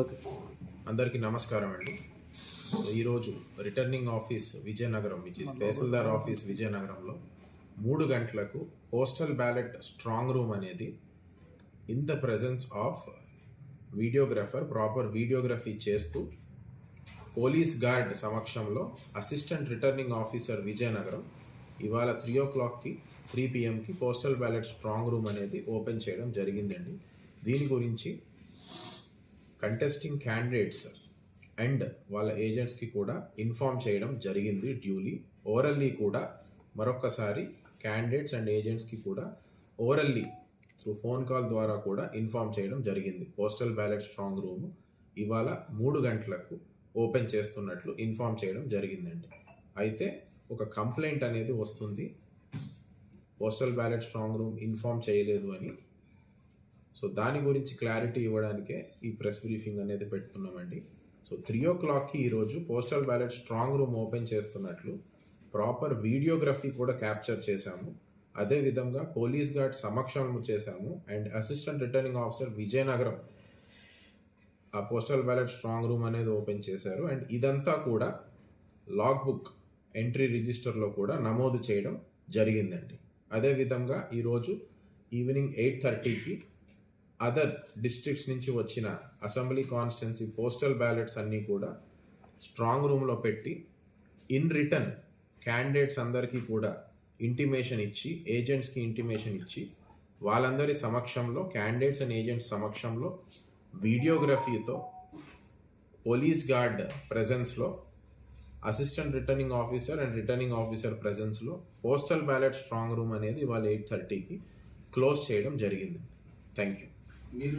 Okay అందరికీ నమస్కారం అండి. ఈరోజు returning office Vizianagaram which is tahsildar office విజయనగరంలో మూడు గంటలకు పోస్టల్ బ్యాలెట్ స్ట్రాంగ్ రూమ్ అనేది in the presence of videographer proper videography చేస్తూ పోలీస్ గార్డ్ సమక్షంలో అసిస్టెంట్ రిటర్నింగ్ ఆఫీసర్ విజయనగరం ఇవాళ త్రీ ఓ క్లాక్కి త్రీ పిఎంకి పోస్టల్ బ్యాలెట్ స్ట్రాంగ్ రూమ్ అనేది ఓపెన్ చేయడం జరిగిందండి. దీని గురించి కంటెస్టింగ్ క్యాండిడేట్స్ అండ్ వాళ్ళ ఏజెంట్స్కి కూడా ఇన్ఫామ్ చేయడం జరిగింది డ్యూలీ ఓరల్లీ కూడా మరొక్కసారి క్యాండిడేట్స్ అండ్ ఏజెంట్స్కి కూడా ఓరల్లీ త్రూ ఫోన్ కాల్ ద్వారా కూడా ఇన్ఫామ్ చేయడం జరిగింది. పోస్టల్ బ్యాలెట్ స్ట్రాంగ్ రూమ్ ఇవాళ మూడు గంటలకు ఓపెన్ చేస్తున్నట్లు ఇన్ఫామ్ చేయడం జరిగిందండి. అయితే ఒక కంప్లైంట్ అనేది వస్తుంది. Postal ballot strong room inform చేయలేదు అని సో దాని గురించి క్లారిటీ ఇవ్వడానికే ఈ ప్రెస్ బ్రీఫింగ్ అనేది పెడుతున్నామండి. సో త్రీ ఓ క్లాక్కి ఈరోజు postal ballot strong room open చేస్తున్నట్లు ప్రాపర్ వీడియోగ్రఫీ కూడా క్యాప్చర్ చేశాము. అదే విధంగా పోలీస్ గార్డ్ సమక్షంలో చేశాము. And assistant returning officer Vizianagaram ఆ పోస్టల్ బ్యాలెట్ స్ట్రాంగ్ రూమ్ అనేది ఓపెన్ చేశారు. అండ్ ఇదంతా కూడా లాగ్ బుక్ ఎంట్రీ రిజిస్టర్లో కూడా నమోదు చేయడం జరిగిందండి. అదేవిధంగా ఈరోజు ఈవినింగ్ ఎయిట్ థర్టీకి అదర్ డిస్ట్రిక్ట్స్ నుంచి వచ్చిన అసెంబ్లీ కాన్స్టిట్యున్సీ పోస్టల్ బ్యాలెట్స్ అన్నీ కూడా స్ట్రాంగ్ రూమ్లో పెట్టి ఇన్ రిటర్న్ క్యాండిడేట్స్ అందరికీ కూడా ఇంటిమేషన్ ఇచ్చి ఏజెంట్స్కి ఇంటిమేషన్ ఇచ్చి వాళ్ళందరి సమక్షంలో క్యాండిడేట్స్ అండ్ ఏజెంట్స్ సమక్షంలో వీడియోగ్రఫీతో police guard ప్రెజెన్స్లో assistant returning officer and returning officer ప్రెజెన్స్లో postal ballot strong room అనేది ఇవాళ ఎయిట్ థర్టీకి క్లోజ్ చేయడం జరిగింది. థ్యాంక్ యూ নিজ